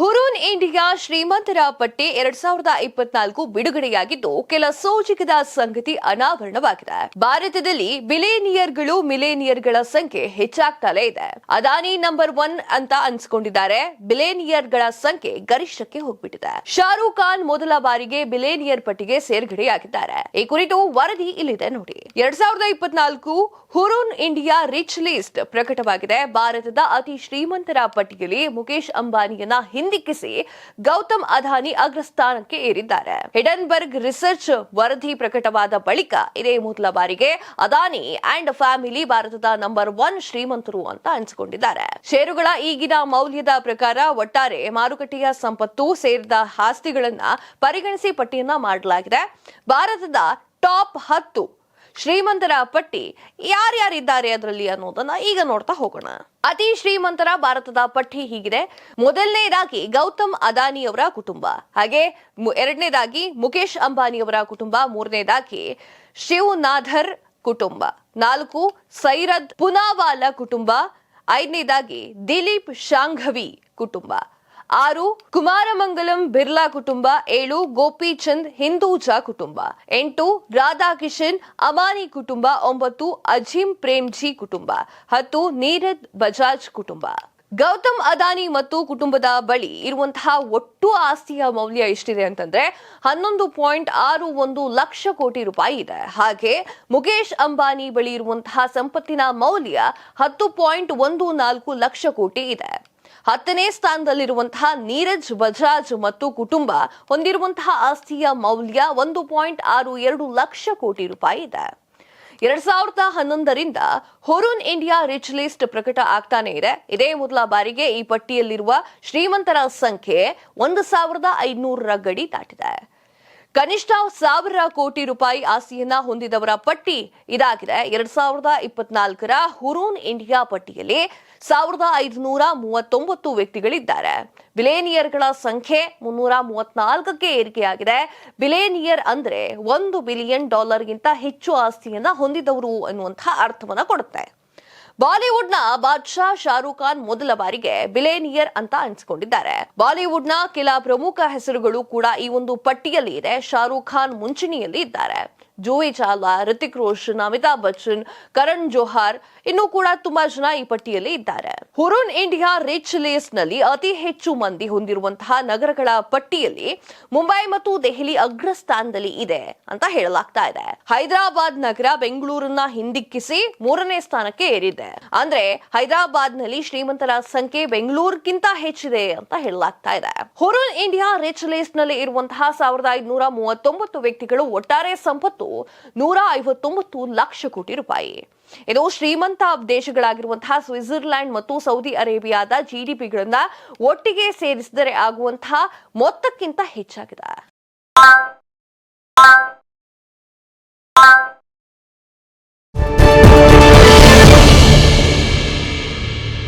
Hurun India ಶ್ರೀಮಂತರ ಪಟ್ಟಿ ಎರಡ್ ಸಾವಿರದ ಇಪ್ಪತ್ನಾಲ್ಕು ಬಿಡುಗಡೆಯಾಗಿದ್ದು, ಕೆಲ ಸೋಜಿಗದ ಸಂಗತಿ ಅನಾವರಣವಾಗಿದೆ. ಭಾರತದಲ್ಲಿ ಬಿಲೇನಿಯರ್ಗಳು ಮಿಲೇನಿಯರ್ಗಳ ಸಂಖ್ಯೆ ಹೆಚ್ಚಾಗ್ತಲೇ ಇದೆ. ಅದಾನಿ ನಂಬರ್ ಒನ್ ಅಂತ ಅನ್ಸ್ಕೊಂಡಿದ್ದಾರೆ. ಬಿಲೇನಿಯರ್ಗಳ ಸಂಖ್ಯೆ ಗರಿಷ್ಠಕ್ಕೆ ಹೋಗ್ಬಿಟ್ಟಿದೆ. ಶಾರುಖ್ ಖಾನ್ ಮೊದಲ ಬಾರಿಗೆ ಬಿಲೇನಿಯರ್ ಪಟ್ಟಿಗೆ ಸೇರ್ಗಡೆಯಾಗಿದ್ದಾರೆ. ಈ ಕುರಿತು ವರದಿ ಇಲ್ಲಿದೆ ನೋಡಿ. ಎರಡ್ ಸಾವಿರದ ಇಪ್ಪತ್ನಾಲ್ಕು ಹುರೂನ್ ಇಂಡಿಯಾ ರಿಚ್ ಲಿಸ್ಟ್ ಪ್ರಕಟವಾಗಿದೆ. ಭಾರತದ ಅತಿ ಶ್ರೀಮಂತರ ಪಟ್ಟಿಯಲ್ಲಿ ಮುಖೇಶ್ ಅಂಬಾನಿಯನ್ನ ಹಿಂದಿಕ್ಕಿಸಿ ಗೌತಮ್ ಅದಾನಿ ಅಗ್ರಸ್ಥಾನಕ್ಕೆ ಏರಿದ್ದಾರೆ. ಹಿಡನ್ಬರ್ಗ್ ರಿಸರ್ಚ್ ವರದಿ ಪ್ರಕಟವಾದ ಬಳಿಕ ಇದೇ ಮೊದಲ ಬಾರಿಗೆ ಅದಾನಿ ಅಂಡ್ ಫ್ಯಾಮಿಲಿ ಭಾರತದ ನಂಬರ್ ಒನ್ ಶ್ರೀಮಂತರು ಅಂತ ಅನಿಸಿಕೊಂಡಿದ್ದಾರೆ. ಷೇರುಗಳ ಈಗಿನ ಮೌಲ್ಯದ ಪ್ರಕಾರ ಒಟ್ಟಾರೆ ಮಾರುಕಟ್ಟೆಯ ಸಂಪತ್ತು ಸೇರಿದ ಆಸ್ತಿಗಳನ್ನ ಪರಿಗಣಿಸಿ ಪಟ್ಟಿಯನ್ನ ಮಾಡಲಾಗಿದೆ. ಭಾರತದ ಟಾಪ್ ಹತ್ತು ಶ್ರೀಮಂತರ ಪಟ್ಟಿ ಯಾರ್ಯಾರಿದ್ದಾರೆ ಅದರಲ್ಲಿ ಅನ್ನೋದನ್ನ ಈಗ ನೋಡ್ತಾ ಹೋಗೋಣ. ಅತಿ ಶ್ರೀಮಂತರ ಭಾರತದ ಪಟ್ಟಿ ಹೀಗಿದೆ. ಮೊದಲನೇದಾಗಿ ಗೌತಮ್ ಅದಾನಿಯವರ ಕುಟುಂಬ. ಹಾಗೆ ಎರಡನೇದಾಗಿ ಮುಖೇಶ್ ಅಂಬಾನಿಯವರ ಕುಟುಂಬ. ಮೂರನೇದಾಗಿ ಶಿವ್ ನಾಧರ್ ಕುಟುಂಬ. ನಾಲ್ಕು ಸೈರದ್ ಪುನಾವಾಲ ಕುಟುಂಬ. ಐದನೇದಾಗಿ ದಿಲೀಪ್ ಶಾಂಘವಿ ಕುಟುಂಬ. ಆರು, ಕುಮಾರಮಂಗಲಂ, ಬಿರ್ಲಾ ಕುಟುಂಬ, ಏಳು, ಗೋಪಿಚಂದ್, ಹಿಂದೂಜಾ ಕುಟುಂಬ. ಎಂಟು, ರಾಧಾಕಿಶನ್, ಅಮಾನಿ ಕುಟುಂಬ, ಒಂಬತ್ತು ಅಜೀಂ ಪ್ರೇಮ್ಜಿ ಕುಟುಂಬ. ಹತ್ತು ನೀರದ್ ಬಜಾಜ್ ಕುಟುಂಬ. ಗೌತಮ್ ಅದಾನಿ ಮತ್ತು ಕುಟುಂಬದ ಬಳಿ ಇರುವಂತಹ ಒಟ್ಟು ಆಸ್ತಿಯ ಮೌಲ್ಯ ಎಷ್ಟಿದೆ ಅಂತಂದ್ರೆ ಹನ್ನೊಂದು ಪಾಯಿಂಟ್ ಆರು ಒಂದು ಲಕ್ಷ ಕೋಟಿ ರೂಪಾಯಿ ಇದೆ. ಹಾಗೆ ಮುಖೇಶ್ ಅಂಬಾನಿ ಬಳಿ ಇರುವಂತಹ ಸಂಪತ್ತಿನ ಮೌಲ್ಯ ಹತ್ತು ಪಾಯಿಂಟ್ ಒಂದು ನಾಲ್ಕು ಲಕ್ಷ ಕೋಟಿ ಇದೆ. ಹತ್ತನೇ ಸ್ಥಾನದಲ್ಲಿರುವಂತಹ ನೀರಜ್, ಬಜಾಜ್ ಮತ್ತು ಕುಟುಂಬ ಹೊಂದಿರುವಂತಹ ಆಸ್ತಿಯ ಮೌಲ್ಯ ಒಂದು ಪಾಯಿಂಟ್ ಆರು ಎರಡು ಲಕ್ಷ ಕೋಟಿ ರೂಪಾಯಿ ಇದೆ. ಎರಡ್ ಸಾವಿರದ ಹನ್ನೊಂದರಿಂದ ಹೊರೂನ್ ಇಂಡಿಯಾ ರಿಚ್ ಲಿಸ್ಟ್ ಪ್ರಕಟ ಆಗ್ತಾನೆ ಇದೆ. ಇದೇ ಮೊದಲ ಬಾರಿಗೆ ಈ ಪಟ್ಟಿಯಲ್ಲಿರುವ ಶ್ರೀಮಂತರ ಸಂಖ್ಯೆ ಒಂದು ಸಾವಿರದ ಐದುನೂರರ ಗಡಿ ದಾಟಿದೆ. ಕನಿಷ್ಠ ಸಾವಿರ ಕೋಟಿ ರೂಪಾಯಿ ಆಸ್ತಿಯನ್ನ ಹೊಂದಿದವರ ಪಟ್ಟಿ ಇದಾಗಿದೆ. ಎರಡ್ ಸಾವಿರದ ಇಪ್ಪತ್ನಾಲ್ಕರ ಹುರೂನ್ ಇಂಡಿಯಾ ಪಟ್ಟಿಯಲ್ಲಿ ಸಾವಿರದ ಐದುನೂರ ಮೂವತ್ತೊಂಬತ್ತು ವ್ಯಕ್ತಿಗಳಿದ್ದಾರೆ. ಬಿಲೇನಿಯರ್ಗಳ ಸಂಖ್ಯೆ ಮುನ್ನೂರ ಮೂವತ್ನಾಲ್ಕಕ್ಕೆ ಏರಿಕೆಯಾಗಿದೆ. ಬಿಲೇನಿಯರ್ ಅಂದ್ರೆ ಒಂದು ಬಿಲಿಯನ್ ಡಾಲರ್ಗಿಂತ ಹೆಚ್ಚು ಆಸ್ತಿಯನ್ನ ಹೊಂದಿದವರು ಅನ್ನುವಂತಹ ಅರ್ಥವನ್ನ ಕೊಡುತ್ತೆ. ಬಾಲಿವುಡ್ನ ಬಾದ್ಶಾ ಶಾರುಖ್ ಖಾನ್ ಮೊದಲ ಬಾರಿಗೆ ಬಿಲೇನಿಯರ್ ಅಂತ ಅನಿಸಿಕೊಂಡಿದ್ದಾರೆ. ನ ಕೆಲ ಪ್ರಮುಖ ಹೆಸರುಗಳು ಕೂಡ ಈ ಒಂದು ಪಟ್ಟಿಯಲ್ಲಿ ಇದೆ. ಶಾರುಖ್ ಖಾನ್ ಮುಂಚೂಣಿಯಲ್ಲಿ ಇದ್ದಾರೆ. ಜೂಯಿ ಚಾವ್ಲಾ ರಿತಿಕ್ ರೋಷನ್, ಅಮಿತಾಬ್ ಬಚ್ಚನ್, ಕರಣ್ ಜೋಹಾರ್ ಇನ್ನೂ ಕೂಡ ತುಂಬಾ ಜನ ಈ ಪಟ್ಟಿಯಲ್ಲಿ ಇದ್ದಾರೆ. ಹುರುನ್ ಇಂಡಿಯಾ ರಿಚ್ ಲಿಸ್ಟ್ನಲ್ಲಿ ಅತಿ ಹೆಚ್ಚು ಮಂದಿ ಹೊಂದಿರುವಂತಹ ನಗರಗಳ ಪಟ್ಟಿಯಲ್ಲಿ ಮುಂಬೈ ಮತ್ತು ದೆಹಲಿ ಅಗ್ರಸ್ಥಾನದಲ್ಲಿ ಇದೆ ಅಂತ ಹೇಳಲಾಗ್ತಾ ಇದೆ. ಹೈದರಾಬಾದ್ ನಗರ ಬೆಂಗಳೂರನ್ನ ಹಿಂದಿಕ್ಕಿಸಿ ಮೂರನೇ ಸ್ಥಾನಕ್ಕೆ ಏರಿದೆ. ಅಂದ್ರೆ ಹೈದರಾಬಾದ್ನಲ್ಲಿ ಶ್ರೀಮಂತರ ಸಂಖ್ಯೆ ಬೆಂಗಳೂರಿಗಿಂತ ಹೆಚ್ಚಿದೆ ಅಂತ ಹೇಳಲಾಗ್ತಾ ಇದೆ. ಹುರೂನ್ ಇಂಡಿಯಾ ರಿಚ್ ಲಿಸ್ಟ್ನಲ್ಲಿ ಇರುವಂತಹ ಸಾವಿರದ ಐದುನೂರ ಮೂವತ್ತೊಂಬತ್ತು ವ್ಯಕ್ತಿಗಳು ಒಟ್ಟಾರೆ ಸಂಪತ್ತು ನೂರ ಐವತ್ತೊಂಬತ್ತು ಲಕ್ಷ ಕೋಟಿ ರೂಪಾಯಿ. ಇದು ಶ್ರೀಮಂತ ದೇಶಗಳಾಗಿರುವಂತಹ ಸ್ವಿಟ್ಜರ್ಲೆಂಡ್ ಮತ್ತು ಸೌದಿ ಅರೇಬಿಯಾದ ಜಿಡಿಪಿಗಳನ್ನ ಒಟ್ಟಿಗೆ ಸೇರಿಸಿದರೆ ಆಗುವಂತಹ ಮೊತ್ತಕ್ಕಿಂತ ಹೆಚ್ಚಾಗಿದೆ.